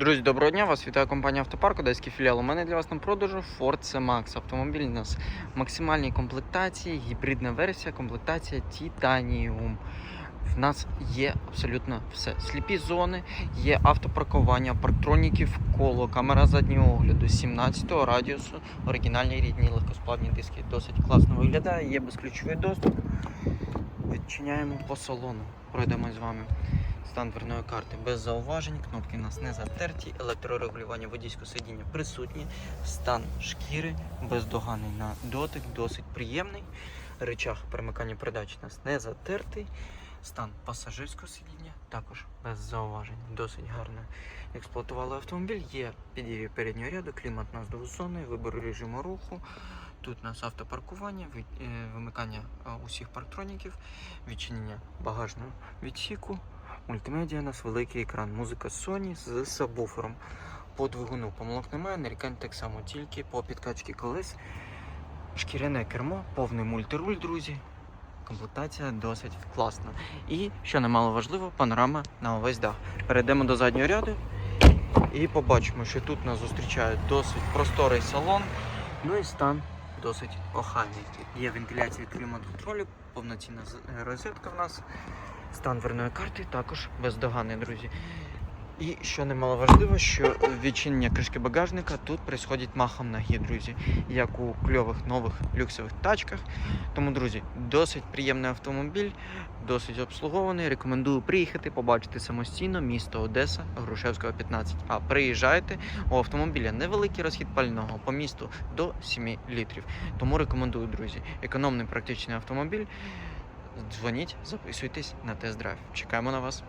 Друзі, доброго дня! Вас вітає компанія Автопарк, Одеський філіал. У мене для вас на продажу Ford C-Max. Автомобіль у нас в максимальній комплектації, гібридна версія, комплектація Titanium. В нас є абсолютно все. Сліпі зони, є автопаркування, парктроніків коло, камера заднього огляду, 17-го радіусу, оригінальні рідні легкосплавні диски. Досить класно виглядає, є безключовий доступ. Відчиняємо по салону. Пройдемо з вами стан дверної карти без зауважень, кнопки у нас не затерті, електрорегулювання водійського сидіння присутні, стан шкіри бездоганний на дотик, досить приємний. Речах перемикання передач у нас не затертий. Стан пасажирського сидіння також без зауважень. Досить гарно експлуатували автомобіль. Є підігрів переднього ряду, клімат у нас двозонний, вибір режиму руху. Тут у нас автопаркування, е, вимикання е, усіх парктроніків, відчинення багажного відсіку. Мультимедіа у нас великий екран, музика Sony з сабвуфером. По двигуну помилок немає, нарікань так само, тільки по підкачці колес. Шкіряне кермо, повний мультируль, друзі. Комплектація досить класна. І, що немало важливо, панорама на увесь дах. Перейдемо до заднього ряду і побачимо, що тут нас зустрічає досить просторий салон. Ну і стан досить охайний. Є вентиляція клімат-контролю, повноцінна розетка в нас. Стан дверної карти також бездоганний, друзі. І що немало важливо, що відчинення кришки багажника тут происходить махом ноги, друзі, як у кльових нових люксових тачках. Тому, друзі, досить приємний автомобіль, досить обслугований. Рекомендую приїхати, побачити самостійно місто Одеса, Грушевського 15. А приїжджайте у автомобіля невеликий розхід пального по місту до 7 літрів. Тому рекомендую, друзі, економний практичний автомобіль. Дзвоніть, записуйтесь на тест-драйв. Чекаємо на вас.